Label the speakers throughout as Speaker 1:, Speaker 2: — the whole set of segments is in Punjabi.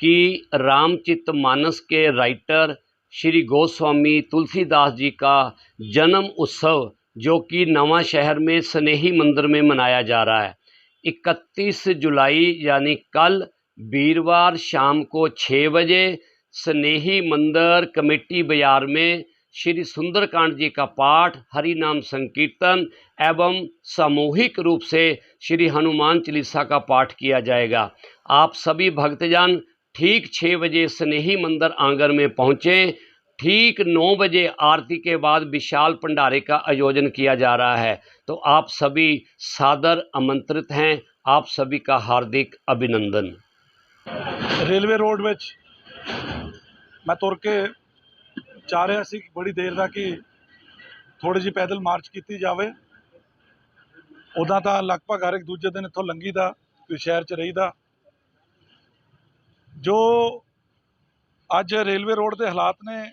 Speaker 1: कि रामचित मानस के राइटर श्री गोस्वामी तुलसीदास जी का जन्म उत्सव, जो कि नवा शहर में स्नेही मंदिर में मनाया जा रहा है। 31 जुलाई यानी कल वीरवार शाम को छः बजे स्नेही मंदिर कमेटी बाज़ार में श्री सुंदरकांड जी का पाठ हरि नाम संकीर्तन एवं सामूहिक रूप से श्री हनुमान चालीसा का पाठ किया जाएगा। आप सभी भक्तजन ठीक छः बजे स्नेही मंदिर आंगन में पहुँचे ठीक नौ बजे आरती के बाद विशाल भंडारे का आयोजन किया जा रहा है तो आप सभी सादर आमंत्रित हैं आप सभी का हार्दिक अभिनंदन
Speaker 2: ਰੇਲਵੇ ਰੋਡ ਵਿੱਚ ਮੈਂ ਤੁਰ ਕੇ ਚਾਹ ਰਿਹਾ ਸੀ ਬੜੀ ਦੇਰ ਦਾ ਕਿ ਥੋੜੀ ਜਿਹੀ ਪੈਦਲ ਮਾਰਚ ਕੀਤੀ ਜਾਵੇ ਉਦਾਂ ਤਾਂ ਲਗਭਗ ਹਰ ਇੱਕ ਦੂਜੇ ਦਿਨ ਇੱਥੋਂ ਲੰਘੀਦਾ ਕੋਈ ਸ਼ਹਿਰ 'ਚ ਰਹੀਦਾ ਜੋ ਅੱਜ ਰੇਲਵੇ ਰੋਡ ਦੇ ਹਾਲਾਤ ਨੇ,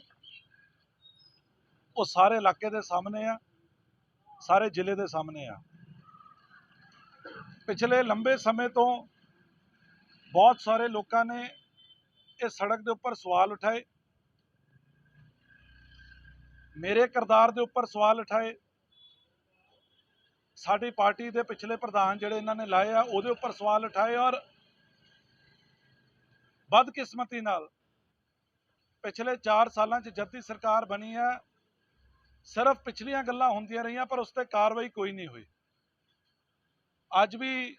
Speaker 2: ਉਹ ਸਾਰੇ ਇਲਾਕੇ ਦੇ ਸਾਹਮਣੇ ਆ, ਸਾਰੇ ਜ਼ਿਲ੍ਹੇ ਦੇ ਸਾਹਮਣੇ ਆ। ਪਿਛਲੇ ਲੰਬੇ ਸਮੇਂ ਤੋਂ ਬਹੁਤ ਸਾਰੇ ਲੋਕਾਂ ਨੇ ਇਹ ਸੜਕ ਦੇ ਉੱਪਰ ਸਵਾਲ ਉਠਾਏ। ਮੇਰੇ ਕਿਰਦਾਰ ਦੇ ਉੱਪਰ ਸਵਾਲ ਉਠਾਏ। ਸਾਡੀ ਪਾਰਟੀ ਦੇ ਪਿਛਲੇ ਪ੍ਰਧਾਨ ਜਿਹੜੇ ਇਹਨਾਂ ਨੇ ਲਾਏ ਆ, ਉਹਦੇ ਉੱਪਰ ਸਵਾਲ ਉਠਾਏ ਔਰ ਬਦਕਿਸਮਤੀ ਨਾਲ ਪਿਛਲੇ 4 ਸਾਲਾਂ 'ਚ ਜਦ ਦੀ ਸਰਕਾਰ ਬਣੀ ਹੈ, ਸਿਰਫ ਪਿਛਲੀਆਂ ਗੱਲਾਂ ਹੁੰਦੀਆਂ ਰਹੀਆਂ, ਪਰ ਉਸ ਤੇ ਕਾਰਵਾਈ ਕੋਈ ਨਹੀਂ ਹੋਈ। ਅੱਜ ਵੀ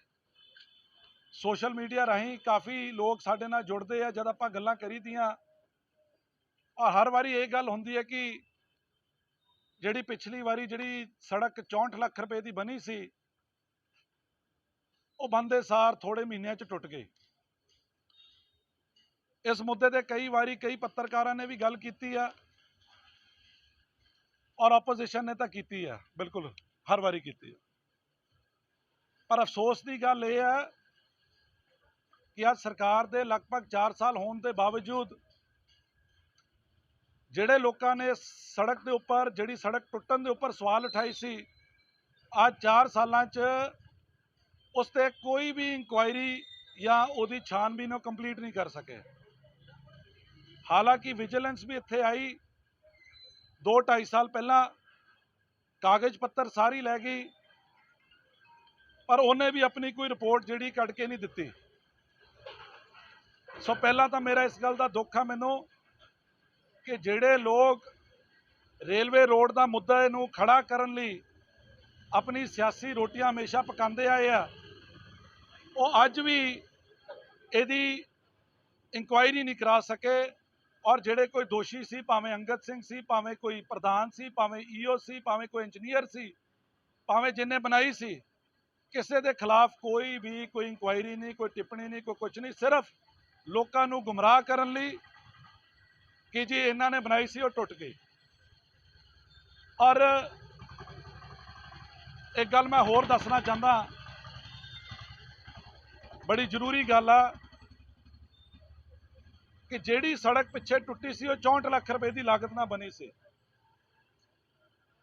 Speaker 2: ਸੋਸ਼ਲ ਮੀਡੀਆ ਰਾਹੀਂ ਕਾਫੀ ਲੋਕ ਸਾਡੇ ਨਾਲ ਜੁੜਦੇ ਆ, ਜਦ ਆਪਾਂ ਗੱਲਾਂ ਕਰੀਦੀਆਂ ਔਰ ਹਰ ਵਾਰੀ ਇਹ ਗੱਲ ਹੁੰਦੀ ਹੈ ਕਿ ਜਿਹੜੀ ਪਿਛਲੀ ਵਾਰੀ ਜਿਹੜੀ ਸੜਕ 64 ਲੱਖ ਰੁਪਏ ਦੀ ਬਣੀ ਸੀ, ਉਹ ਬੰਦੇ ਸਾਰ ਥੋੜੇ ਮਹੀਨਿਆਂ 'ਚ ਟੁੱਟ ਗਈ ਇਸ ਮੁੱਦੇ ਤੇ ਕਈ ਵਾਰੀ ਕਈ ਪੱਤਰਕਾਰਾਂ ਨੇ ਵੀ ਗੱਲ ਕੀਤੀ ਆ ਔਰ ਆਪੋਜੀਸ਼ਨ ਨੇ ਤਾਂ ਕੀਤੀ ਆ, ਬਿਲਕੁਲ, ਹਰ ਵਾਰੀ ਕੀਤੀ ਆ। ਪਰ ਅਫਸੋਸ ਦੀ ਗੱਲ ਇਹ ਹੈ ਕਿ ਅੱਜ ਸਰਕਾਰ ਦੇ ਲਗਭਗ 4 ਸਾਲ ਹੋਣ ਦੇ ਬਾਵਜੂਦ ਜਿਹੜੇ ਲੋਕਾਂ ਨੇ ਸੜਕ ਦੇ ਉੱਪਰ, ਜਿਹੜੀ ਸੜਕ ਟੁੱਟਣ ਦੇ ਉੱਪਰ ਸਵਾਲ ਉਠਾਈ ਸੀ, ਅੱਜ 4 ਸਾਲਾਂ 'ਚ ਉਸ ਤੇ ਕੋਈ ਵੀ ਇਨਕੁਆਇਰੀ ਜਾਂ ਉਹਦੀ ਛਾਨਬੀਨ ਉਹ ਕੰਪਲੀਟ ਨਹੀਂ ਕਰ ਸਕੇ ਹਾਲਾਂਕਿ ਵਿਜੀਲੈਂਸ ਵੀ ਇੱਥੇ ਆਈ। 2-2.5 ਸਾਲ ਪਹਿਲਾਂ ਕਾਗਜ਼ ਪੱਤਰ ਸਾਰੀ ਲੈ ਗਈ, ਪਰ ਉਹਨੇ ਵੀ ਆਪਣੀ ਕੋਈ ਰਿਪੋਰਟ ਜਿਹੜੀ ਕੱਢ ਕੇ ਨਹੀਂ ਦਿੱਤੀ। ਸੋ ਪਹਿਲਾਂ ਤਾਂ ਮੇਰਾ ਇਸ ਗੱਲ ਦਾ ਦੁੱਖ ਆ ਮੈਨੂੰ ਕਿ ਜਿਹੜੇ ਲੋਕ ਰੇਲਵੇ ਰੋਡ ਦਾ ਮੁੱਦਾ ਨੂੰ ਖੜਾ ਕਰਨ ਲਈ ਆਪਣੀ ਸਿਆਸੀ ਰੋਟੀਆਂ ਹਮੇਸ਼ਾ ਪਕਾਉਂਦੇ ਆਏ ਆ, ਉਹ ਅੱਜ ਵੀ ਇਹਦੀ ਇਨਕੁਆਇਰੀ ਨਹੀਂ ਕਰਾ ਸਕੇ। ਔਰ ਜਿਹੜੇ ਕੋਈ ਦੋਸ਼ੀ ਸੀ, ਭਾਵੇਂ ਅੰਗਦ ਸਿੰਘ ਸੀ, ਭਾਵੇਂ ਕੋਈ ਪ੍ਰਧਾਨ ਸੀ, ਭਾਵੇਂ ਈਓ ਸੀ, ਭਾਵੇਂ ਕੋਈ ਇੰਜੀਨੀਅਰ ਸੀ, ਭਾਵੇਂ ਜਿੰਨੇ ਬਣਾਈ ਸੀ, ਕਿਸੇ ਦੇ ਖਿਲਾਫ ਕੋਈ ਵੀ ਕੋਈ ਇਨਕੁਆਇਰੀ ਨਹੀਂ, ਕੋਈ ਟਿੱਪਣੀ ਨਹੀਂ, ਕੋਈ ਕੁਝ ਨਹੀਂ, ਸਿਰਫ ਲੋਕਾਂ ਨੂੰ ਗੁੰਮਰਾਹ ਕਰਨ ਲਈ ਕਿ ਜੀ ਇਹਨਾਂ ਨੇ ਬਣਾਈ ਸੀ, ਉਹ ਟੁੱਟ ਗਈ। ਔਰ ਇੱਕ ਗੱਲ ਮੈਂ ਹੋਰ ਦੱਸਣਾ ਚਾਹੁੰਦਾ, ਬੜੀ ਜ਼ਰੂਰੀ ਗੱਲ ਆ ਕਿ ਜਿਹੜੀ ਸੜਕ ਪਿੱਛੇ ਟੁੱਟੀ ਸੀ, ਉਹ 64 ਲੱਖ ਰੁਪਏ ਦੀ ਲਾਗਤ ਨਾਲ ਬਣੀ ਸੀ।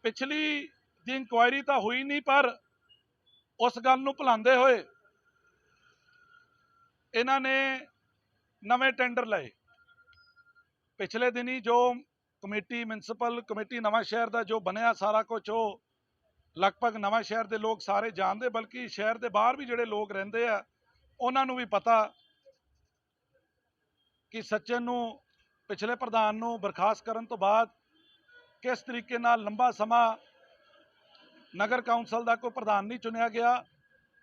Speaker 2: ਪਿਛਲੀ ਦੀ ਇਨਕੁਆਇਰੀ ਤਾਂ ਹੋਈ ਨਹੀਂ, ਪਰ ਉਸ ਗੱਲ ਨੂੰ ਭੁਲਾਉਂਦੇ ਹੋਏ ਇਹਨਾਂ ਨੇ ਨਵੇਂ ਟੈਂਡਰ ਲਏ। ਪਿਛਲੇ ਦਿਨੀ ਜੋ ਕਮੇਟੀ, ਮਿਊਨਿਸਪਲ ਕਮੇਟੀ ਨਵਾਂ ਸ਼ਹਿਰ ਦਾ ਜੋ ਬਣਿਆ ਸਾਰਾ ਕੁਝ ਉਹ ਲਗਭਗ ਨਵਾਂ ਸ਼ਹਿਰ ਦੇ ਲੋਕ ਸਾਰੇ ਜਾਣਦੇ, ਬਲਕਿ ਸ਼ਹਿਰ ਦੇ ਬਾਹਰ ਵੀ ਜਿਹੜੇ ਲੋਕ ਰਹਿੰਦੇ ਆ, ਉਹਨਾਂ ਨੂੰ ਵੀ ਪਤਾ ਕਿ ਸੱਚਨ ਨੂੰ ਪਿਛਲੇ ਪ੍ਰਧਾਨ ਨੂੰ ਬਰਖਾਸਤ ਕਰਨ ਤੋਂ ਬਾਅਦ ਕਿਸ ਤਰੀਕੇ ਨਾਲ ਲੰਬਾ ਸਮਾਂ ਨਗਰ ਕੌਂਸਲ ਦਾ ਕੋਈ ਪ੍ਰਧਾਨ ਨਹੀਂ ਚੁਣਿਆ ਗਿਆ,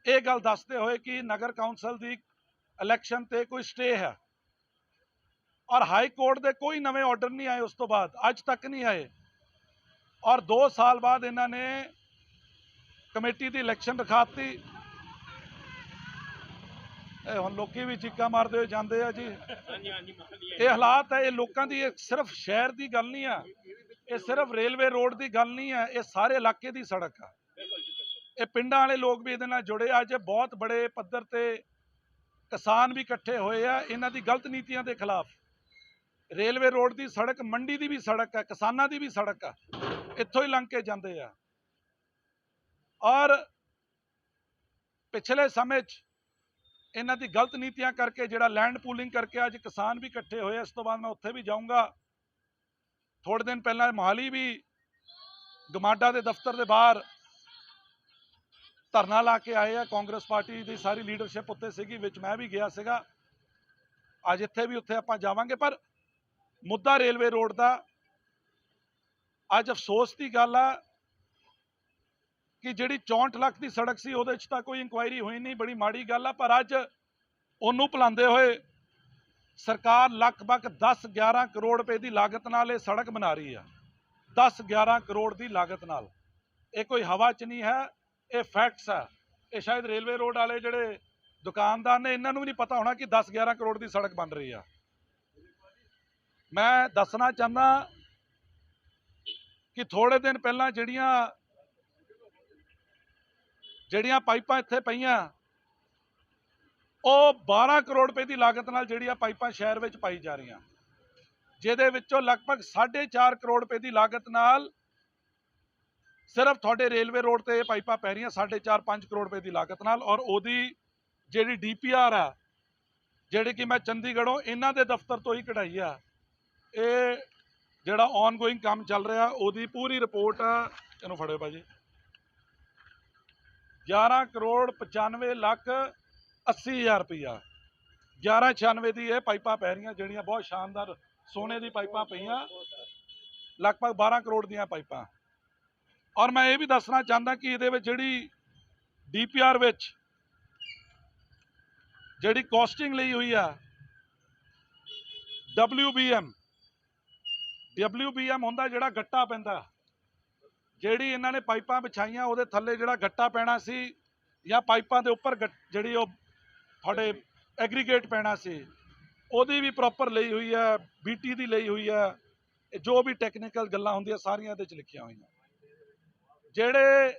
Speaker 2: ਇਹ ਗੱਲ ਦੱਸਦੇ ਹੋਏ ਕਿ ਨਗਰ ਕੌਂਸਲ ਦੀ ਇਲੈਕਸ਼ਨ ਤੇ ਕੋਈ ਸਟੇ ਹੈ। ਔਰ ਹਾਈ ਕੋਰਟ ਦੇ ਕੋਈ ਨਵੇਂ ਆਰਡਰ ਨਹੀਂ ਆਏ ਉਸ ਤੋਂ ਬਾਅਦ, ਅੱਜ ਤੱਕ ਨਹੀਂ ਆਏ। ਔਰ 2 ਸਾਲ ਬਾਅਦ ਇਹਨਾਂ ਨੇ ਕਮੇਟੀ ਦੀ ਇਲੈਕਸ਼ਨ ਰਖਾਤੀ। ਇਹ ਹੁਣ ਲੋਕੀ ਵੀ ਚੀਕਾਂ ਮਾਰਦੇ ਹੋਏ ਜਾਂਦੇ ਆ ਜੀ। ਇਹ ਹਾਲਾਤ ਹੈ ਇਹ ਲੋਕਾਂ ਦੀ ਇਹ ਸਿਰਫ ਸ਼ਹਿਰ ਦੀ ਗੱਲ ਨਹੀਂ ਆ ਇਹ ਸਿਰਫ ਰੇਲਵੇ ਰੋਡ ਦੀ ਗੱਲ ਨਹੀਂ ਹੈ ਇਹ ਸਾਰੇ ਇਲਾਕੇ ਦੀ ਸੜਕ ਆ। ਇਹ ਪਿੰਡਾਂ ਵਾਲੇ ਲੋਕ ਵੀ ਇਹਦੇ ਨਾਲ ਜੁੜੇ ਆ ਅੱਜ ਬਹੁਤ ਬੜੇ ਪੱਧਰ ਤੇ ਕਿਸਾਨ ਵੀ ਇਕੱਠੇ ਹੋਏ ਆ ਇਹਨਾਂ ਦੀ ਗਲਤ ਨੀਤੀਆਂ ਦੇ ਖਿਲਾਫ। ਰੇਲਵੇ ਰੋਡ ਦੀ ਸੜਕ ਮੰਡੀ ਦੀ ਵੀ ਸੜਕ ਆ ਕਿਸਾਨਾਂ ਦੀ ਵੀ ਸੜਕ ਆ ਇੱਥੋਂ ਹੀ ਲੰਘ ਕੇ ਜਾਂਦੇ ਆ। ਔਰ ਪਿਛਲੇ ਸਮੇਂ 'ਚ ਇਹਨਾਂ ਦੀ ਗਲਤ ਨੀਤੀਆਂ ਕਰਕੇ, ਜਿਹੜਾ ਲੈਂਡ ਪੂਲਿੰਗ ਕਰਕੇ ਅੱਜ ਕਿਸਾਨ ਵੀ ਇਕੱਠੇ ਹੋਏ ਇਸ ਤੋਂ ਬਾਅਦ ਮੈਂ ਉੱਥੇ ਵੀ ਜਾਊਂਗਾ। ਥੋੜੇ ਦਿਨ ਪਹਿਲਾਂ ਮਹਾਲੀ ਵੀ ਗਮਾਡਾ ਦੇ ਦਫ਼ਤਰ ਦੇ ਬਾਹਰ ਧਰਨਾ ਲਾ ਕੇ ਆਏ ਆ, ਕਾਂਗਰਸ ਪਾਰਟੀ ਦੀ ਸਾਰੀ ਲੀਡਰਸ਼ਿਪ ਉੱਤੇ ਸੀਗੀ, ਵਿੱਚ ਮੈਂ ਵੀ ਗਿਆ ਸੀਗਾ। ਅੱਜ ਇੱਥੇ ਵੀ ਉੱਥੇ ਆਪਾਂ ਜਾਵਾਂਗੇ, ਪਰ ਮੁੱਦਾ ਰੇਲਵੇ ਰੋਡ ਦਾ ਅੱਜ ਅਫਸੋਸ ਦੀ ਗੱਲ ਆ ਕਿ ਜਿਹੜੀ 64 ਲੱਖ ਦੀ ਸੜਕ ਸੀ, ਉਹਦੇ 'ਚ ਤਾਂ ਕੋਈ ਇਨਕੁਆਇਰੀ ਹੋਈ ਨਹੀਂ, ਬੜੀ ਮਾੜੀ ਗੱਲ ਆ, ਪਰ ਅੱਜ ਉਹਨੂੰ ਭੁਲਾਉਂਦੇ ਹੋਏ ਸਰਕਾਰ ਲਗਭਗ 10 11 ਕਰੋੜ ਰੁਪਏ ਦੀ ਲਾਗਤ ਨਾਲ ਇਹ ਸੜਕ ਬਣਾ ਰਹੀ ਆ। 10 11 ਕਰੋੜ ਦੀ ਲਾਗਤ ਨਾਲ। ਇਹ ਕੋਈ ਹਵਾ 'ਚ ਨਹੀਂ ਹੈ, ਇਹ ਫੈਕਟਸ ਆ। ਇਹ ਸ਼ਾਇਦ ਰੇਲਵੇ ਰੋਡ ਵਾਲੇ ਜਿਹੜੇ ਦੁਕਾਨਦਾਰ ਨੇ, ਇਹਨਾਂ ਨੂੰ ਵੀ ਨਹੀਂ ਪਤਾ ਹੋਣਾ ਕਿ 10 11 ਕਰੋੜ ਦੀ ਸੜਕ ਬਣ ਰਹੀ ਆ। ਮੈਂ ਦੱਸਣਾ ਚਾਹੁੰਦਾ ਕਿ ਥੋੜੇ ਦਿਨ ਪਹਿਲਾਂ ਜਿਹੜੀਆਂ ਜਿਹੜੀਆਂ ਪਾਈਪਾਂ ਇੱਥੇ ਪਈਆਂ, ਉਹ 12 ਕਰੋੜ ਰੁਪਏ ਦੀ ਲਾਗਤ ਨਾਲ ਜਿਹੜੀਆਂ ਪਾਈਪਾਂ ਸ਼ਹਿਰ ਵਿੱਚ ਪਾਈ ਜਾ ਰਹੀਆਂ। ਜਿਹਦੇ ਵਿੱਚੋਂ ਲਗਭਗ 4.5 ਕਰੋੜ ਰੁਪਏ ਦੀ ਲਾਗਤ ਨਾਲ ਸਿਰਫ ਤੁਹਾਡੇ ਰੇਲਵੇ ਰੋਡ ਤੇ ਇਹ ਪਾਈਪਾਂ ਪੈ ਰਹੀਆਂ 4.5 5 ਕਰੋੜ ਰੁਪਏ ਦੀ ਲਾਗਤ ਨਾਲ ਔਰ ਉਹਦੀ ਜਿਹੜੀ ਡੀਪੀਆਰ ਆ, ਜਿਹੜੀ ਕਿ ਮੈਂ ਚੰਡੀਗੜ੍ਹੋਂ ਇਹਨਾਂ ਦੇ ਦਫ਼ਤਰ ਤੋਂ ਹੀ ਕਢਾਈ ਆ, ਇਹ ਜਿਹੜਾ ਆਨਗੋਇੰਗ ਕੰਮ ਚੱਲ ਰਿਹਾ, ਉਹਦੀ ਪੂਰੀ ਰਿਪੋਰਟ ਇਹਨੂੰ ਫੜਿਓ ਭਾਜੀ। 11 ਕਰੋੜ 95 ਲੱਖ 80 ਹਜ਼ਾਰ ਰੁਪਈਆ। 1196 ਦੀ ਇਹ ਪਾਈਪਾਂ ਪੈ ਰਹੀਆਂ, ਜਿਹੜੀਆਂ ਬਹੁਤ ਸ਼ਾਨਦਾਰ ਸੋਨੇ ਦੀ ਪਾਈਪਾਂ ਪਈਆਂ। ਲਗਭਗ 12 ਕਰੋੜ ਦੀਆਂ ਪਾਈਪਾਂ। ਔਰ ਮੈਂ ਇਹ ਵੀ ਦੱਸਣਾ ਚਾਹੁੰਦਾ ਕਿ ਇਹਦੇ ਵਿੱਚ ਜਿਹੜੀ ਡੀਪੀਆਰ ਵਿੱਚ ਜਿਹੜੀ ਕਾਸਟਿੰਗ ਲਈ ਹੋਈ ਆ WBM WBM ਹੁੰਦਾ ਜਿਹੜਾ ਗੱਟਾ ਪੈਂਦਾ। ਜਿਹੜੀ ਇਹਨਾਂ ਨੇ ਪਾਈਪਾਂ ਵਿਛਾਈਆਂ ਉਹਦੇ ਥੱਲੇ ਜਿਹੜਾ ਗੱਟਾ ਪੈਣਾ ਸੀ ਜਾਂ ਪਾਈਪਾਂ ਦੇ ਉੱਪਰ ਜਿਹੜੀ ਉਹ ਤੁਹਾਡੇ ਐਗਰੀਗੇਟ ਪੈਣਾ ਸੀ ਉਹਦੀ ਵੀ ਪ੍ਰੋਪਰ ਲਈ ਹੋਈ ਹੈ ਬੀਟੀ ਦੀ ਲਈ ਹੋਈ ਹੈ ਜੋ ਵੀ ਟੈਕਨੀਕਲ ਗੱਲਾਂ ਹੁੰਦੀਆਂ ਸਾਰੀਆਂ ਇਹਦੇ ਚ ਲਿਖੀਆਂ ਹੋਈਆਂ। ਜਿਹੜੇ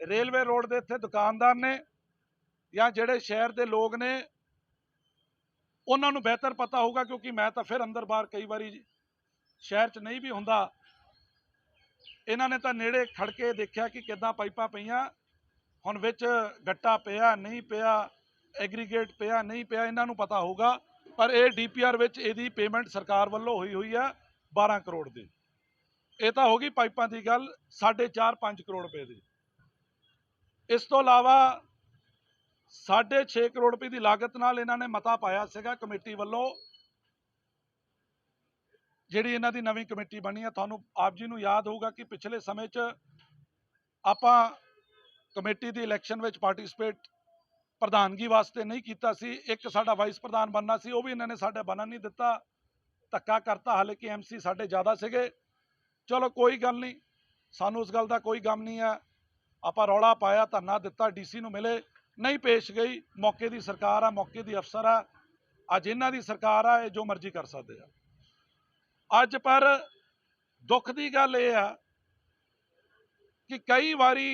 Speaker 2: ਰੇਲਵੇ ਰੋਡ ਦੇ ਇੱਥੇ ਦੁਕਾਨਦਾਰ ਨੇ ਜਾਂ ਜਿਹੜੇ ਸ਼ਹਿਰ ਦੇ ਲੋਕ ਨੇ ਉਹਨਾਂ ਨੂੰ ਬਿਹਤਰ ਪਤਾ ਹੋਊਗਾ ਕਿਉਂਕਿ ਮੈਂ ਤਾਂ ਫਿਰ ਅੰਦਰ ਬਾਹਰ ਕਈ ਵਾਰੀ ਸ਼ਹਿਰ 'ਚ ਨਹੀਂ ਵੀ ਹੁੰਦਾ ਇਹਨਾਂ ਨੇ ਤਾਂ ਨੇੜੇ ਖੜ ਕੇ ਦੇਖਿਆ ਕਿ ਕਿੱਦਾਂ ਪਾਈਪਾਂ ਪਈਆਂ। ਹੁਣ ਵਿੱਚ ਗੱਟਾ ਪਿਆ, ਨਹੀਂ ਪਿਆ ਐਗਰੀਗੇਟ ਪਿਆ, ਨਹੀਂ ਪਿਆ, ਇਹਨਾਂ ਨੂੰ ਪਤਾ ਹੋਊਗਾ। ਪਰ ਇਹ ਡੀਪੀਆਰ ਵਿੱਚ ਇਹਦੀ ਪੇਮੈਂਟ ਸਰਕਾਰ ਵੱਲੋਂ ਹੋਈ ਹੋਈ ਆ 12 ਕਰੋੜ ਦੀ। ਇਹ ਤਾਂ ਹੋ ਗਈ ਪਾਈਪਾਂ ਦੀ ਗੱਲ 4.5 5 ਕਰੋੜ ਰੁਪਏ ਦੀ। ਇਸ ਤੋਂ ਇਲਾਵਾ 6.5 ਕਰੋੜ ਰੁਪਏ ਦੀ ਲਾਗਤ ਨਾਲ ਇਹਨਾਂ ਨੇ ਮਤਾ ਪਾਇਆ ਸੀਗਾ ਕਮੇਟੀ ਵੱਲੋਂ ਜਿਹੜੀ ਇਹਨਾਂ ਦੀ ਨਵੀਂ ਕਮੇਟੀ ਬਣੀ ਆ, ਤੁਹਾਨੂੰ ਆਪ ਜੀ ਨੂੰ ਯਾਦ ਹੋਊਗਾ ਕਿ ਪਿਛਲੇ ਸਮੇਂ 'ਚ ਆਪਾਂ ਕਮੇਟੀ ਦੀ ਇਲੈਕਸ਼ਨ ਵਿੱਚ ਪਾਰਟਿਸਿਪੇਟ ਪ੍ਰਧਾਨਗੀ ਵਾਸਤੇ ਨਹੀਂ ਕੀਤਾ ਸੀ। ਇੱਕ ਸਾਡਾ ਵਾਈਸ ਪ੍ਰਧਾਨ ਬਣਨਾ ਸੀ, ਉਹ ਵੀ ਇਹਨਾਂ ਨੇ ਸਾਡੇ ਬਣਨ ਨਹੀਂ ਦਿੱਤਾ। ਧੱਕਾ ਕਰਤਾ, ਹਾਲੇ ਕਿ ਐਮਸੀ ਸਾਡੇ ਜ਼ਿਆਦਾ ਸੀਗੇ। ਚਲੋ ਕੋਈ ਗੱਲ ਨਹੀਂ, ਸਾਨੂੰ ਉਸ ਗੱਲ ਦਾ ਕੋਈ ਗਮ ਨਹੀਂ ਆ। ਆਪਾਂ ਰੌਲਾ ਪਾਇਆ, ਧਰਨਾ ਦਿੱਤਾ ਡੀਸੀ ਨੂੰ ਮਿਲੇ। ਨਹੀਂ ਪੇਸ਼ ਗਈ, ਮੌਕੇ ਦੀ ਸਰਕਾਰ ਆ, ਮੌਕੇ ਦੀ ਅਫਸਰ ਆ। ਅੱਜ ਇਹਨਾਂ ਦੀ ਸਰਕਾਰ ਆ, ਇਹ ਜੋ ਮਰਜ਼ੀ ਕਰ ਸਕਦੇ ਆ। ਅੱਜ ਪਰ ਦੁੱਖ ਦੀ ਗੱਲ ਇਹ ਆ ਕਿ ਕਈ ਵਾਰੀ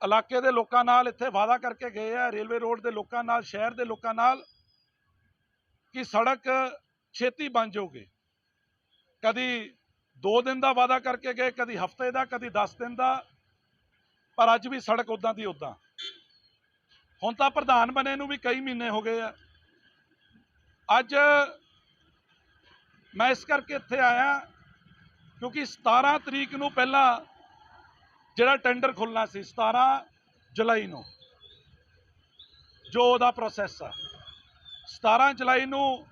Speaker 2: ਇਲਾਕੇ ਦੇ ਲੋਕਾਂ ਨਾਲ ਇੱਥੇ ਵਾਅਦਾ ਕਰਕੇ ਗਏ ਆ, ਰੇਲਵੇ ਰੋਡ ਦੇ ਲੋਕਾਂ ਨਾਲ, ਸ਼ਹਿਰ ਦੇ ਲੋਕਾਂ ਨਾਲ ਕਿ ਸੜਕ ਛੇਤੀ ਬਣ ਜਾਊਗੀ ਕਦੀ 2 ਦਿਨ ਦਾ ਵਾਅਦਾ ਕਰਕੇ ਗਏ, ਕਦੀ ਹਫ਼ਤੇ ਦਾ, ਕਦੀ 10 ਦਿਨ ਦਾ, ਪਰ ਅੱਜ ਵੀ ਸੜਕ ਉਦਾਂ ਦੀ ਉਦਾਂ ਹੁਣ ਤਾਂ ਪ੍ਰਧਾਨ ਬਣੇ ਨੂੰ ਵੀ ਕਈ ਮਹੀਨੇ ਹੋ ਗਏ ਆ। ਅੱਜ ਮੈਂ ਇਸ ਕਰਕੇ ਇੱਥੇ ਆਇਆ ਕਿਉਂਕਿ 17 ਤਰੀਕ ਨੂੰ ਪਹਿਲਾਂ ਜਿਹੜਾ ਟੈਂਡਰ ਖੁੱਲਣਾ ਸੀ 17 ਜੁਲਾਈ ਨੂੰ, ਜੋ ਉਹਦਾ ਪ੍ਰੋਸੈਸ ਆ। 17 ਜੁਲਾਈ ਨੂੰ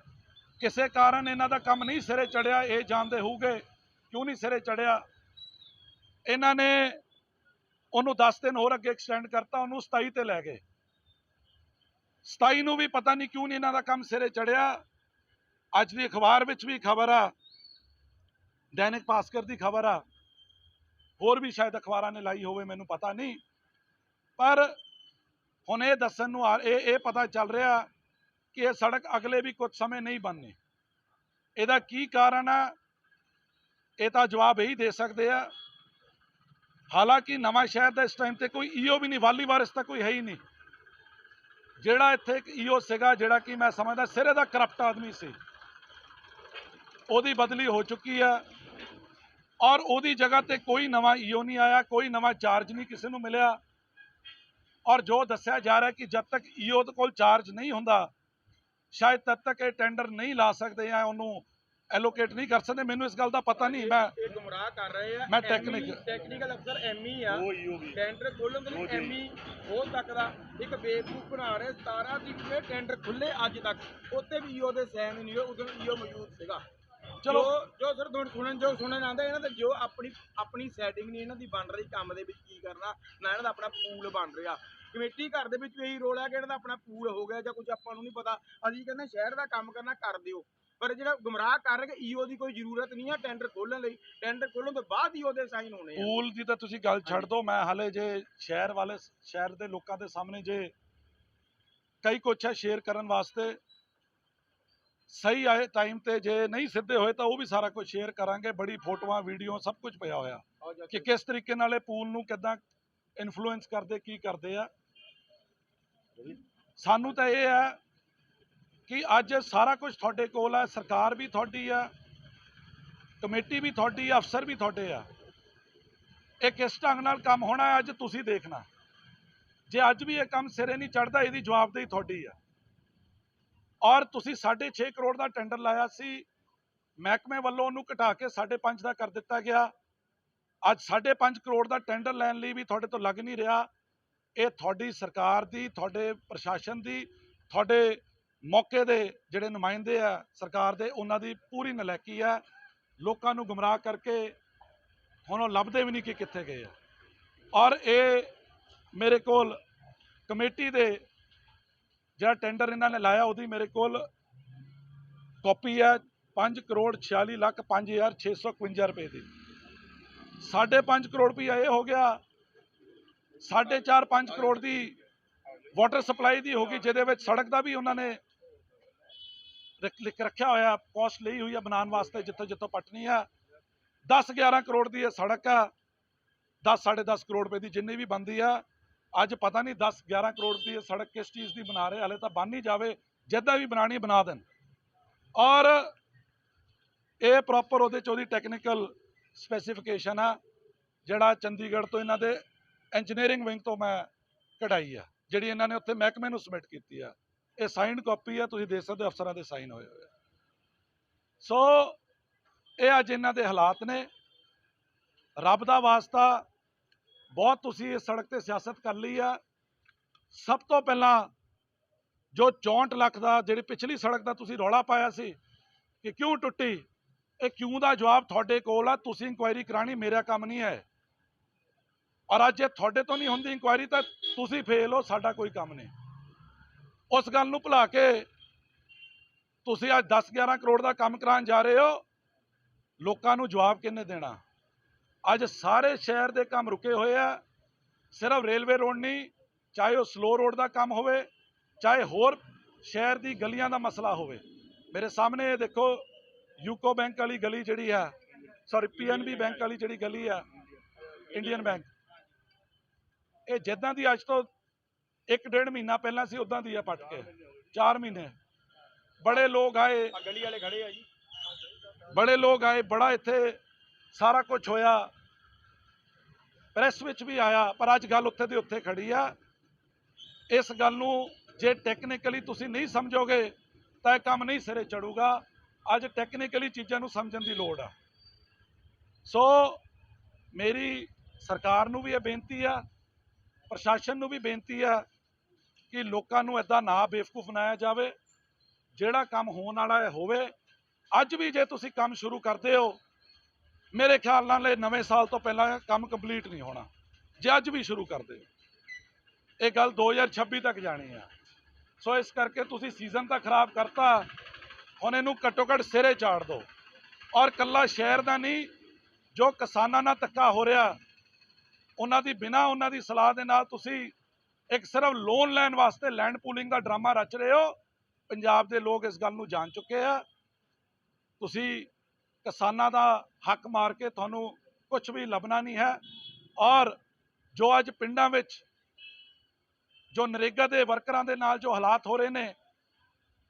Speaker 2: ਕਿਸੇ ਕਾਰਨ ਇਹਨਾਂ ਦਾ ਕੰਮ ਨਹੀਂ ਸਿਰੇ ਚੜਿਆ, ਇਹ ਜਾਣਦੇ ਹੋਊਗੇ ਕਿਉਂ ਨਹੀਂ ਸਿਰੇ ਚੜਿਆ। ਇਹਨਾਂ ਨੇ ਉਹਨੂੰ 10 ਦਿਨ ਹੋਰ ਅੱਗੇ ਐਕਸਟੈਂਡ ਕਰਤਾ, ਉਹਨੂੰ 27 ਤੇ ਲੈ ਗਏ। 27 ਨੂੰ ਵੀ ਪਤਾ ਨਹੀਂ ਕਿਉਂ ਨਹੀਂ ਇਹਨਾਂ ਦਾ ਕੰਮ ਸਿਰੇ ਚੜਿਆ। ਅੱਜ ਦੀ ਅਖਬਾਰ ਵਿੱਚ ਵੀ ਖਬਰ ਆ। ਦੈਨਿਕ ਭਾਸਕਰ ਦੀ ਖਬਰ ਆ। ਹੋਰ ਵੀ ਸ਼ਾਇਦ ਅਖਬਾਰਾਂ ਨੇ ਲਾਈ ਹੋਵੇ, ਮੈਨੂੰ ਪਤਾ ਨਹੀਂ। ਪਰ ਹੁਣ ਇਹ ਦੱਸਣ ਨੂੰ ਆ- ਇਹ ਇਹ ਪਤਾ ਚੱਲ ਰਿਹਾ ਕਿ ਇਹ ਸੜਕ ਅਗਲੇ ਵੀ ਕੁਝ ਸਮੇਂ ਨਹੀਂ ਬਣਨੀ। ਇਹਦਾ ਕੀ ਕਾਰਨ ਆ, ਇਹ ਤਾਂ ਜਵਾਬ ਇਹੀ ਦੇ ਸਕਦੇ ਆ। ਹਾਲਾਂਕਿ ਨਵਾਂ ਸ਼ਹਿਰ ਦਾ ਇਸ ਟਾਈਮ ਤੇ ਕੋਈ ਈਓ ਵੀ ਨਹੀਂ ਵਾਲੀ ਵਾਰਿਸ ਤਾਂ ਕੋਈ ਹੈ ਹੀ ਨਹੀਂ। ਜਿਹੜਾ ਇੱਥੇ ਇੱਕ ਈਓ ਸੀਗਾ, ਜਿਹੜਾ ਕਿ ਮੈਂ ਸਮਝਦਾ ਸਿਰੇ ਦਾ ਕਰਪਟ ਆਦਮੀ ਸੀ। ਉਹਦੀ ਬਦਲੀ ਹੋ ਚੁੱਕੀ ਆ ਔਰ ਉਹਦੀ ਜਗ੍ਹਾ ਤੇ ਕੋਈ ਨਵਾਂ ਈਓ ਨਹੀਂ ਆਇਆ ਕੋਈ ਨਵਾਂ ਚਾਰਜ ਨਹੀਂ ਕਿਸੇ ਨੂੰ ਮਿਲਿਆ। ਔਰ ਜੋ ਦੱਸਿਆ ਜਾ ਰਿਹਾ ਕਿ ਜਦ ਤੱਕ ਈਓ ਦੇ ਕੋਲ ਚਾਰਜ ਨਹੀਂ ਹੁੰਦਾ ਸ਼ਾਇਦ ਤਦ ਤੱਕ ਇਹ ਟੈਂਡਰ ਨਹੀਂ ਲਾ ਸਕਦੇ ਜਾਂ ਉਹਨੂੰ ਐਲੋਕੇਟ ਨਹੀਂ ਕਰ ਸਕਦੇ ਮੈਨੂੰ ਇਸ ਗੱਲ ਦਾ ਪਤਾ ਨਹੀਂ ਮੈਂ
Speaker 3: ਇਹ ਗੁੰਮਰਾਹ ਕਰ ਰਹੇ ਆ।
Speaker 2: ਮੈਂ technical-
Speaker 3: ਟੈਕਨੀਕਲ ਅਫਸਰ ਐਮਈ ਆ। ਟੈਂਡਰ ਖੋਲਣ ਦੇ ਲਈ ਐਮਈ ਹੋ ਸਕਦਾ ਇੱਕ ਬੇਵਕੂਫ ਬਣਾ ਰਹੇ 17 ਦੀ ਦੇ ਟੈਂਡਰ ਖੁੱਲੇ ਅੱਜ ਤੱਕ। ਉੱਤੇ ਵੀ ਈਓ ਦੇ ਸਾਈਨ ਨਹੀਂ ਹੋਏ ਉਦੋਂ ਈਓ ਮੌਜੂਦ ਸੀਗਾ।
Speaker 2: ਚਲੋ।
Speaker 3: ਜੋ ਸਰ ਤੁਹਾਨੂੰ ਸੁਣਨ ਜੋ ਸੁਣਨ ਆਂਦਾ ਇਹਨਾਂ ਦਾ ਜੋ ਆਪਣੀ ਆਪਣੀ ਸੈਟਿੰਗ ਨਹੀਂ ਇਹਨਾਂ ਦੀ ਬਣ ਰਹੀ ਕੰਮ ਦੇ ਵਿੱਚ ਕੀ ਕਰਨਾ ਨਾ ਇਹਨਾਂ ਦਾ ਆਪਣਾ ਪੂਲ ਬਣ ਰਿਹਾ। ਕਮੇਟੀ ਘਰ ਦੇ ਵਿੱਚ ਇਹੀ ਰੋਲ ਹੈ ਕਿ ਇਹਨਾਂ ਦਾ ਆਪਣਾ ਪੂਲ ਹੋ ਗਿਆ ਜਾਂ ਕੁਝ ਆਪਾਂ ਨੂੰ ਨਹੀਂ ਪਤਾ। ਅਸੀਂ ਕਹਿੰਦੇ ਸ਼ਹਿਰ ਦਾ ਕੰਮ ਕਰਨਾ ਕਰ ਦਿਓ। ਪਰ ਜਿਹੜਾ ਗੁੰਮਰਾਹ ਕਰ ਰਹੇ ਕਿ ਈਓ ਦੀ ਕੋਈ ਜ਼ਰੂਰਤ ਨਹੀਂ ਹੈ ਟੈਂਡਰ ਖੋਲਣ ਲਈ। ਟੈਂਡਰ ਖੋਲਣ ਤੋਂ ਬਾਅਦ ਈਓ ਦੇ ਸਾਈਨ ਹੋਣੇ ਆ।
Speaker 2: ਪੂਲ ਦੀ ਤਾਂ ਤੁਸੀਂ ਗੱਲ ਛੱਡ ਦਿਓ ਮੈਂ ਹਾਲੇ ਜੇ ਸ਼ਹਿਰ ਵਾਲੇ ਸ਼ਹਿਰ ਦੇ ਲੋਕਾਂ ਦੇ ਸਾਹਮਣੇ ਜੇ ਕਈ ਕੁਛ ਹੈ ਸ਼ੇਅਰ ਕਰਨ ਵਾਸਤੇ ਸਹੀ ਆਏ ਟਾਈਮ ਤੇ ਜੇ ਨਹੀਂ ਸਿੱਧੇ ਹੋਏ ਤਾਂ ਉਹ ਵੀ ਸਾਰਾ ਕੁਝ ਸ਼ੇਅਰ ਕਰਾਂਗੇ। ਬੜੀ ਫੋਟੋਆਂ ਵੀਡੀਓ ਸਭ ਕੁਝ ਪਿਆ ਹੋਇਆ। ਕਿ ਕਿਸ ਤਰੀਕੇ ਨਾਲ ਇਹ ਪੂਲ ਨੂੰ ਕਿਦਾਂ ਇਨਫਲੂਐਂਸ ਕਰਦੇ ਕੀ ਕਰਦੇ ਆ। ਸਾਨੂੰ ਤਾਂ ਇਹ ਹੈ ਕਿ ਅੱਜ ਸਾਰਾ ਕੁਝ ਤੁਹਾਡੇ ਕੋਲ ਹੈ ਸਰਕਾਰ ਵੀ ਤੁਹਾਡੀ ਆ ਕਮੇਟੀ ਵੀ ਤੁਹਾਡੀ ਆ ਅਫਸਰ ਵੀ ਤੁਹਾਡੇ ਆ। ਇਹ ਕਿਸ ਢੰਗ ਨਾਲ ਕੰਮ ਹੋਣਾ ਅੱਜ ਤੁਸੀਂ ਦੇਖਣਾ। ਜੇ ਅੱਜ ਵੀ ਇਹ ਕੰਮ ਸਿਰੇ ਨਹੀਂ ਚੜਦਾ ਇਹਦੀ ਜਵਾਬਦੇਹੀ ਤੁਹਾਡੀ ਆ। ਔਰ ਤੁਸੀਂ 6.5 ਕਰੋੜ ਦਾ ਟੈਂਡਰ ਲਾਇਆ ਸੀ। ਮਹਿਕਮੇ ਵੱਲੋਂ ਉਹਨੂੰ ਘਟਾ ਕੇ 5.5 ਦਾ ਕਰ ਦਿੱਤਾ ਗਿਆ। ਅੱਜ 5.5 ਕਰੋੜ ਦਾ ਟੈਂਡਰ ਲੈਣ ਲਈ ਵੀ ਤੁਹਾਡੇ ਤੋਂ ਲੱਗ ਨਹੀਂ ਰਿਹਾ। ਇਹ ਤੁਹਾਡੀ ਸਰਕਾਰ ਦੀ, ਤੁਹਾਡੇ ਪ੍ਰਸ਼ਾਸਨ ਦੀ, ਤੁਹਾਡੇ ਮੌਕੇ ਦੇ ਜਿਹੜੇ ਨੁਮਾਇੰਦੇ ਆ ਸਰਕਾਰ ਦੇ, ਉਹਨਾਂ ਦੀ ਪੂਰੀ ਨਲਾਇਕੀ ਆ। ਲੋਕਾਂ ਨੂੰ ਗੁੰਮਰਾਹ ਕਰਕੇ ਹੁਣ ਉਹ ਲੱਭਦੇ ਵੀ ਨਹੀਂ ਕਿ ਕਿੱਥੇ ਗਏ ਆ। ਔਰ ਇਹ ਮੇਰੇ ਕੋਲ ਕਮੇਟੀ ਦੇ ਜਿਹੜਾ ਟੈਂਡਰ ਇਹਨਾਂ ਨੇ ਲਾਇਆ ਉਹਦੀ ਮੇਰੇ ਕੋਲ ਕਾਪੀ ਹੈ 5 ਕਰੋੜ 46 ਲੱਖ 5651 ਰੁਪਏ ਦੀ। 5.5 ਕਰੋੜ ਰੁਪਈਆ ਇਹ ਹੋ ਗਿਆ 4.5 5 ਕਰੋੜ ਦੀ ਵਾਟਰ ਸਪਲਾਈ ਦੀ ਹੋ ਗਈ, ਜਿਹਦੇ ਵਿੱਚ ਸੜਕ ਦਾ ਵੀ ਉਹਨਾਂ ਨੇ ਰੱਖਿਆ ਹੋਇਆ ਕੋਸਟ ਲਈ ਹੋਈ ਹੈ ਬਣਾਉਣ ਵਾਸਤੇ ਜਿੱਥੋਂ ਜਿੱਥੋਂ ਪਟਣੀ ਆ। 10 11 ਕਰੋੜ ਦੀ ਇਹ ਸੜਕ ਆ 10 10.5 ਕਰੋੜ ਰੁਪਏ ਦੀ ਜਿੰਨੀ ਵੀ ਬੰਦੀ ਆ ਅੱਜ ਪਤਾ ਨਹੀਂ 10 11 ਕਰੋੜ ਦੀ ਇਹ ਸੜਕ ਕਿਸ ਚੀਜ਼ ਦੀ ਬਣਾ ਰਹੇ, ਹਲੇ ਤਾਂ ਬਣ ਨਹੀਂ ਜਾਵੇ, ਜਿੱਦਾਂ ਵੀ ਬਣਾਣੀ ਬਣਾ ਦੇਣ। ਔਰ ਇਹ ਪ੍ਰੋਪਰ ਉਹਦੇ ਚ ਉਹਦੀ ਟੈਕਨੀਕਲ ਸਪੈਸੀਫਿਕੇਸ਼ਨ ਆ, ਜਿਹੜਾ ਚੰਡੀਗੜ੍ਹ ਤੋਂ ਇਹਨਾਂ ਦੇ ਇੰਜੀਨੀਅਰਿੰਗ ਵਿੰਗ ਤੋਂ ਮੈਂ ਕਢਾਈ ਆ, ਜਿਹੜੀ ਇਹਨਾਂ ਨੇ ਉੱਥੇ ਮਹਿਕਮੇ ਨੂੰ ਸਬਮਿਟ ਕੀਤੀ ਆ। ਇਹ ਸਾਈਨਡ ਕਾਪੀ ਆ, ਤੁਸੀਂ ਦੇਖ ਸਕਦੇ ਹੋ ਅਫਸਰਾਂ ਦੇ ਸਾਈਨ ਹੋਏ ਹੋਏ ਸੋ ਇਹ ਅੱਜ ਇਹਨਾਂ ਦੇ ਹਾਲਾਤ ਨੇ। ਰੱਬ ਦਾ ਵਾਸਤਾ ਬਹੁਤ ਤੁਸੀਂ ਇਸ ਸੜਕ ਤੇ ਸਿਆਸਤ ਕਰ ਲਈ ਆ। ਸਭ ਤੋਂ ਪਹਿਲਾਂ ਜੋ 64 ਲੱਖ ਦਾ ਜਿਹੜੀ ਪਿਛਲੀ ਸੜਕ ਦਾ ਤੁਸੀਂ ਰੌਲਾ ਪਾਇਆ ਸੀ ਕਿ ਕਿਉਂ ਟੁੱਟੀ, ਇਹ ਕਿਉਂ ਦਾ ਜਵਾਬ ਤੁਹਾਡੇ ਕੋਲ ਆ, ਤੁਸੀਂ ਇਨਕੁਆਇਰੀ ਕਰਾਣੀ ਮੇਰਾ ਕੰਮ ਨਹੀਂ ਹੈ। ਔਰ ਅੱਜ ਇਹ ਤੁਹਾਡੇ ਤੋਂ ਨਹੀਂ ਹੁੰਦੀ ਇਨਕੁਆਇਰੀ ਤਾਂ ਤੁਸੀਂ ਫੇਲ ਹੋ, ਸਾਡਾ ਕੋਈ ਕੰਮ ਨਹੀਂ। ਉਸ ਗੱਲ ਨੂੰ ਭੁਲਾ ਕੇ ਤੁਸੀਂ ਅੱਜ 10 11 ਕਰੋੜ ਦਾ ਕੰਮ ਕਰਾਉਣ ਜਾ ਰਹੇ ਹੋ, ਲੋਕਾਂ ਨੂੰ ਜਵਾਬ ਕਿੰਨੇ ਦੇਣਾ? ਅੱਜ ਸਾਰੇ ਸ਼ਹਿਰ ਦੇ ਕੰਮ ਰੁਕੇ ਹੋਏ ਆ। ਸਿਰਫ ਰੇਲਵੇ ਰੋਡ ਨਹੀਂ ਚਾਹੇ ਉਹ ਸਲੋ ਰੋਡ ਦਾ ਕੰਮ ਹੋਵੇ ਚਾਹੇ ਹੋਰ ਸ਼ਹਿਰ ਦੀ ਗਲੀਆਂ ਦਾ ਮਸਲਾ ਹੋਵੇ। ਮੇਰੇ ਸਾਹਮਣੇ ਇਹ ਦੇਖੋ ਯੂਕੋ ਬੈਂਕ ਵਾਲੀ ਗਲੀ ਜਿਹੜੀ ਆ ਸੌਰੀ ਪੀਐਨਬੀ ਬੈਂਕ ਵਾਲੀ ਜਿਹੜੀ ਗਲੀ ਆ ਇੰਡੀਅਨ ਬੈਂਕ। ਇਹ ਜਿੱਦਾਂ ਦੀ ਅੱਜ ਤੋਂ ਇੱਕ ਡੇਢ ਮਹੀਨਾ ਪਹਿਲਾਂ ਸੀ ਉਦਾਂ ਦੀ ਆ ਪੱਟ ਕੇ। 4 ਮਹੀਨੇ। ਬੜੇ ਲੋਕ ਆਏ।
Speaker 3: ਗਲੀ ਵਾਲੇ ਖੜੇ ਆ ਜੀ।
Speaker 2: ਬੜੇ ਲੋਕ ਆਏ। ਬੜਾ ਇੱਥੇ ਸਾਰਾ ਕੁਝ ਹੋਇਆ। ਪ੍ਰੈਸ ਵਿੱਚ ਵੀ ਆਇਆ, ਪਰ ਅੱਜ ਗੱਲ ਉੱਥੇ ਦੀ ਉੱਥੇ ਖੜੀ ਆ। ਇਸ ਗੱਲ ਨੂੰ ਜੇ ਟੈਕਨੀਕਲੀ ਤੁਸੀਂ ਨਹੀਂ ਸਮਝੋਗੇ, ਤਾਂ ਇਹ ਕੰਮ ਨਹੀਂ ਸਿਰੇ ਚੜੂਗਾ। ਅੱਜ ਟੈਕਨੀਕਲੀ ਚੀਜ਼ਾਂ ਨੂੰ ਸਮਝਣ ਦੀ ਲੋੜ ਆ। ਸੋ ਮੇਰੀ ਸਰਕਾਰ ਨੂੰ ਵੀ ਇਹ ਬੇਨਤੀ ਆ, ਪ੍ਰਸ਼ਾਸਨ ਨੂੰ ਵੀ ਬੇਨਤੀ ਆ, ਕਿ ਲੋਕਾਂ ਨੂੰ ਇਦਾਂ ਨਾ ਬੇਵਕੂਫ ਬਣਾਇਆ ਜਾਵੇ। ਜਿਹੜਾ ਕੰਮ ਹੋਣ ਵਾਲਾ ਹੈ ਹੋਵੇ। ਅੱਜ ਵੀ ਜੇ ਤੁਸੀਂ ਕੰਮ ਸ਼ੁਰੂ ਕਰਦੇ ਹੋ ਮੇਰੇ ਖਿਆਲ ਨਾਲ ਇਹ ਨਵੇਂ ਸਾਲ ਤੋਂ ਪਹਿਲਾਂ ਕੰਮ ਕੰਪਲੀਟ ਨਹੀਂ ਹੋਣਾ। ਜੇ ਅੱਜ ਵੀ ਸ਼ੁਰੂ ਕਰ ਦਿਓ ਇਹ ਗੱਲ 2026 ਤੱਕ ਜਾਣੀ ਆ। ਸੋ ਇਸ ਕਰਕੇ ਤੁਸੀਂ ਸੀਜ਼ਨ ਤਾਂ ਖਰਾਬ ਕਰਤਾ। ਹੁਣ ਇਹਨੂੰ ਘੱਟੋ ਘੱਟ ਸਿਰੇ ਚਾੜ ਦਿਓ। ਔਰ ਕੱਲਾ ਸ਼ਹਿਰ ਦਾ ਨਹੀਂ, ਜੋ ਕਿਸਾਨਾਂ ਨਾਲ ਧੱਕਾ ਹੋ ਰਿਹਾ, ਉਹਨਾਂ ਦੀ ਬਿਨਾ ਉਹਨਾਂ ਦੀ ਸਲਾਹ ਦੇ ਨਾਲ ਤੁਸੀਂ ਇੱਕ ਸਿਰਫ ਲੋਨ ਲੈਣ ਵਾਸਤੇ ਲੈਂਡ ਪੂਲਿੰਗ ਦਾ ਡਰਾਮਾ ਰਚ ਰਹੇ ਹੋ। ਪੰਜਾਬ ਦੇ ਲੋਕ ਇਸ ਗੱਲ ਨੂੰ ਜਾਣ ਚੁੱਕੇ ਆ। ਤੁਸੀਂ ਕਿਸਾਨਾਂ ਦਾ ਹੱਕ ਮਾਰ ਕੇ ਤੁਹਾਨੂੰ ਕੁਝ ਵੀ ਲੱਭਣਾ ਨਹੀਂ ਹੈ। ਔਰ ਜੋ ਅੱਜ ਪਿੰਡਾਂ ਵਿੱਚ ਜੋ ਨਰੇਗਾ ਦੇ ਵਰਕਰਾਂ ਦੇ ਨਾਲ ਜੋ ਹਾਲਾਤ ਹੋ ਰਹੇ ਨੇ,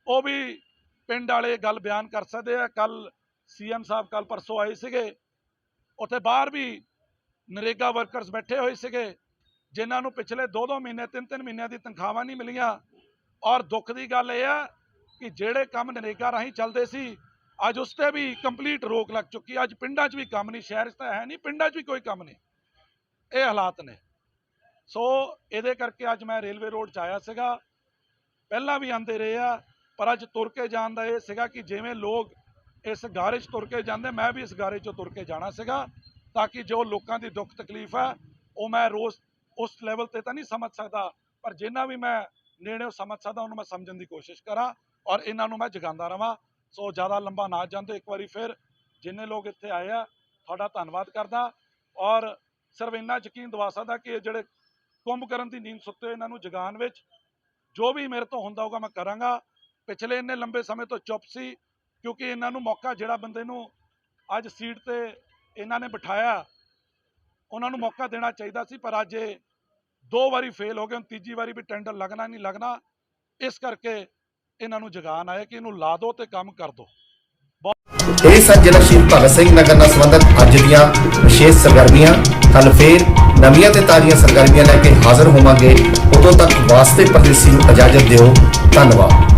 Speaker 2: ਉਹ ਵੀ ਪਿੰਡ ਵਾਲੇ ਗੱਲ ਬਿਆਨ ਕਰ ਸਕਦੇ ਆ। ਕੱਲ ਸੀਐਮ ਸਾਹਿਬ ਕੱਲ ਪਰਸੋਂ ਆਏ ਸੀਗੇ। ਉੱਥੇ ਬਾਹਰ ਵੀ ਨਰੇਗਾ ਵਰਕਰਸ ਬੈਠੇ ਹੋਏ ਸੀਗੇ, ਜਿਨ੍ਹਾਂ ਨੂੰ ਪਿਛਲੇ 2-2 ਮਹੀਨੇ 3-3 ਮਹੀਨਿਆਂ ਦੀ ਤਨਖਾਹਾਂ ਨਹੀਂ ਮਿਲੀਆਂ। ਔਰ ਦੁੱਖ ਦੀ ਗੱਲ ਇਹ ਆ ਕਿ ਜਿਹੜੇ ਕੰਮ ਨਰੇਗਾ ਰਾਹੀਂ ਚੱਲਦੇ ਸੀ ਅੱਜ ਉਸ ਤੇ ਵੀ ਕੰਪਲੀਟ ਰੋਕ ਲੱਗ ਚੁੱਕੀ ਹੈ। ਅੱਜ ਪਿੰਡਾਂ 'ਚ ਵੀ ਕੰਮ ਨਹੀਂ, ਸ਼ਹਿਰ 'ਚ ਤਾਂ ਹੈ ਨਹੀਂ, ਪਿੰਡਾਂ 'ਚ ਵੀ ਕੋਈ ਕੰਮ ਨਹੀਂ। ਇਹ ਹਾਲਾਤ ਨੇ। ਸੋ ਇਹਦੇ ਕਰਕੇ ਅੱਜ ਮੈਂ ਰੇਲਵੇ ਰੋਡ 'ਚ ਆਇਆ ਸੀਗਾ। ਪਹਿਲਾਂ ਵੀ ਆਂਦੇ ਰਹੇ ਆ, ਪਰ ਅੱਜ ਤੁਰ ਕੇ ਜਾਣ ਦਾ ਇਹ ਸੀਗਾ ਕਿ ਜਿਵੇਂ ਲੋਕ ਇਸ ਗਾਰੇ 'ਚ ਤੁਰ ਕੇ ਜਾਂਦੇ, ਮੈਂ ਵੀ ਇਸ ਗਾਰੇ 'ਚੋਂ ਤੁਰ ਕੇ ਜਾਣਾ ਸੀਗਾ ਤਾਂ ਕਿ ਜੋ ਲੋਕਾਂ ਦੀ ਦੁੱਖ ਤਕਲੀਫ ਹੈ ਉਹ ਮੈਂ ਰੋਜ਼ ਉਸ ਲੈਵਲ ਤੇ ਤਾਂ ਨਹੀਂ ਸਮਝ ਸਕਦਾ, ਪਰ ਜਿੰਨਾ ਵੀ ਮੈਂ ਨੇੜਿਓਂ ਸਮਝ ਸਕਦਾ, ਉਹਨੂੰ ਮੈਂ ਸਮਝਣ ਦੀ ਕੋਸ਼ਿਸ਼ ਕਰਾਂ ਔਰ ਇਹਨਾਂ ਨੂੰ ਮੈਂ ਜਗਾਉਂਦਾ ਰਵਾਂ। ਸੋ ਜ਼ਿਆਦਾ ਲੰਬਾ ਨਾ ਜਾਂਦੇ। ਇੱਕ ਵਾਰੀ ਫਿਰ ਜਿੰਨੇ ਲੋਕ ਇੱਥੇ ਆਏ ਆ, ਤੁਹਾਡਾ ਧੰਨਵਾਦ ਕਰਦਾ। ਔਰ ਸਿਰਫ ਇੰਨਾ ਯਕੀਨ ਦਵਾ ਸਕਦਾ ਕਿ ਇਹ ਜਿਹੜੇ ਕੁੰਭ ਕਰਨ ਦੀ ਨੀਂਦ ਸੁੱਤੇ ਇਹਨਾਂ ਨੂੰ ਜਗਾਉਣ ਵਿੱਚ ਜੋ ਵੀ ਮੇਰੇ ਤੋਂ ਹੁੰਦਾ ਹੋਊਗਾ ਮੈਂ ਕਰਾਂਗਾ। ਪਿਛਲੇ ਇੰਨੇ ਲੰਬੇ ਸਮੇਂ ਤੋਂ ਚੁੱਪ ਸੀ, ਕਿਉਂਕਿ ਇਹਨਾਂ ਨੂੰ ਮੌਕਾ ਜਿਹੜਾ ਬੰਦੇ ਨੂੰ ਅੱਜ ਸੀਟ ਤੇ ਇਹਨਾਂ ਨੇ ਬਿਠਾਇਆ, ਉਹਨਾਂ ਨੂੰ ਮੌਕਾ ਦੇਣਾ ਚਾਹੀਦਾ ਸੀ, ਪਰ ਅੱਜ ਇਹ ਦੋ ਵਾਰੀ ਫੇਲ ਹੋ ਗਏ। ਹੁਣ ਤੀਜੀ ਵਾਰੀ ਵੀ ਟੈਂਡਰ ਲੱਗਣਾ ਨਹੀਂ ਲੱਗਣਾ। ਇਸ ਕਰਕੇ ਇਹਨਾਂ ਨੂੰ ਜਗਾਨ ਆਇਆ ਕਿ ਇਹਨੂੰ ਲਾ ਦਿਓ ਤੇ ਕੰਮ ਕਰ ਦਿਓ।
Speaker 4: ਇਹ ਸਨ ਜ਼ਿਲ੍ਹਾ ਸ਼ਹੀਦ ਭਗਤ ਸਿੰਘ ਨਗਰ ਨਾਲ ਸੰਬੰਧਿਤ ਅੱਜ ਦੀਆਂ ਵਿਸ਼ੇਸ਼ ਸਰਗਰਮੀਆਂ। ਕੱਲ ਫੇਰ ਨਵੀਆਂ ਤੇ ਤਾਜ਼ੀਆਂ ਸਰਗਰਮੀਆਂ ਲੈ ਕੇ ਹਾਜ਼ਰ ਹੋਵਾਂਗੇ। ਉਦੋਂ ਤੱਕ ਵਾਸਤੇ ਪਰਦੇਸੀ ਨੂੰ ਇਜਾਜ਼ਤ ਦਿਓ। ਧੰਨਵਾਦ।